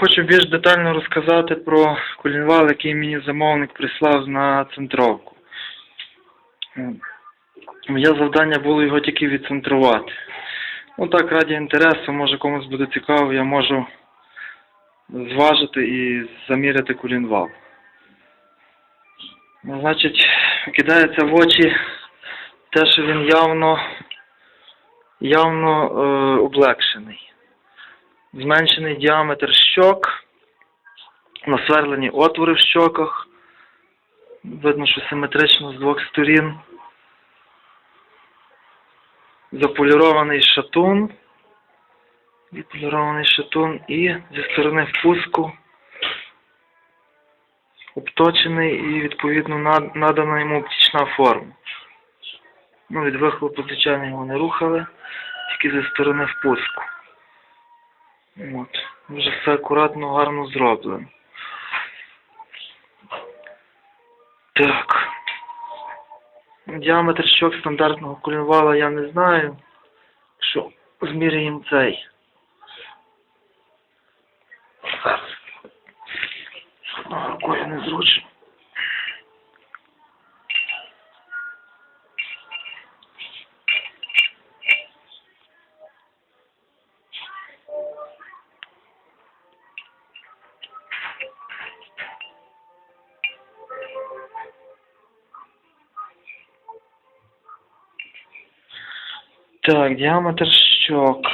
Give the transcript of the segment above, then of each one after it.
Хочу більш детально розказати про колінвал, який мені замовник прислав на центровку. Моє завдання було його тільки відцентрувати. Ну так, раді інтересу, може комусь буде цікаво, я можу зважити і заміряти колінвал. Ну, значить, кидається в очі те, що він явно, явно е, облегшений. Зменшений діаметр щок, насверлені отвори в щоках. Видно, що симетрично з двох сторін. Заполірований шатун. Відполірований шатун і зі сторони впуску обточений і відповідно надана йому оптична форма. Ну, від вихлопу, звичайно, його не рухали, тільки зі сторони впуску. От. Вже все акуратно, гарно зроблено. Так. Діаметр щок стандартного колінвала я не знаю. Що зміряємо цей. Зараз. Одною рукою незручно. Так, діаметр щок.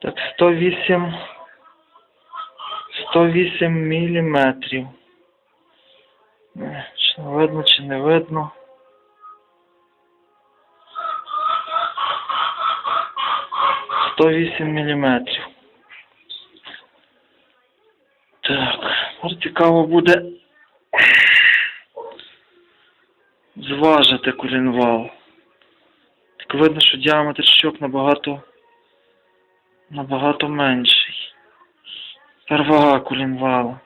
Так, 108 108 міліметрів. Чи видно, чи не видно? Сто вісім міліметрів. Так, цікаво буде зважити колінвал. Так видно, що діаметр щок набагато набагато менший. Тепер вага колінвала.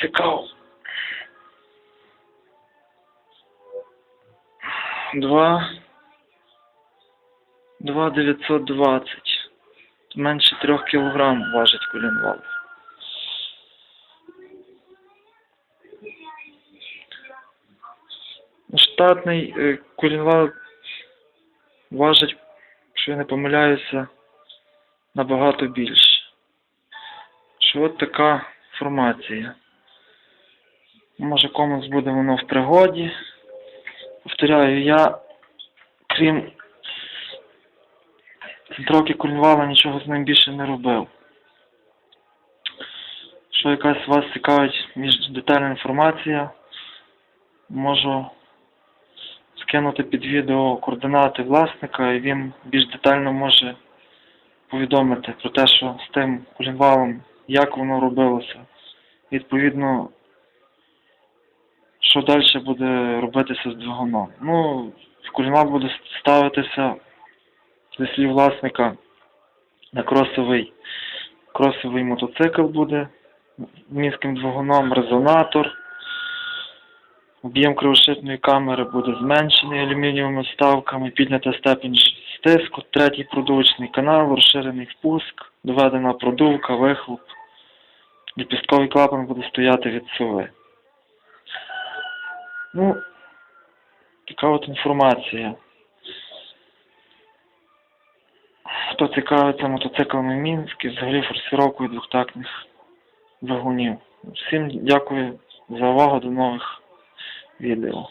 Цікаво. Два. Два дев'ятсот двадцять. Менше трьох кілограм важить колінвал. Штатний е, колінвал важить, якщо я не помиляюся, набагато більше. Що от така інформація. Може комусь буде воно в пригоді. Повторяю, я, крім центровки колінвала, нічого з ним більше не робив. Якщо якась вас цікавить більш детальна інформація, можу скинути під відео координати власника і він більш детально може повідомити про те, що з тим колінвалом, як воно робилося. Відповідно, що далі буде робитися з двигуном. Ну, колінвал буде ставитися зі слів власника на кросовий, кросовий мотоцикл буде з двигуном, резонатор. Об'єм кривошипної камери буде зменшений алюмінієвими вставками, піднята степінь стиску, третій продувочний канал, розширений впуск, доведена продувка, вихлоп. Ліпістковий клапан буде стояти від сови. Ну, така от інформація. Хто цікавиться мотоциклами Мінськ і взагалі форсировкою двохтактних двигунів. Всім дякую за увагу, до нових відео.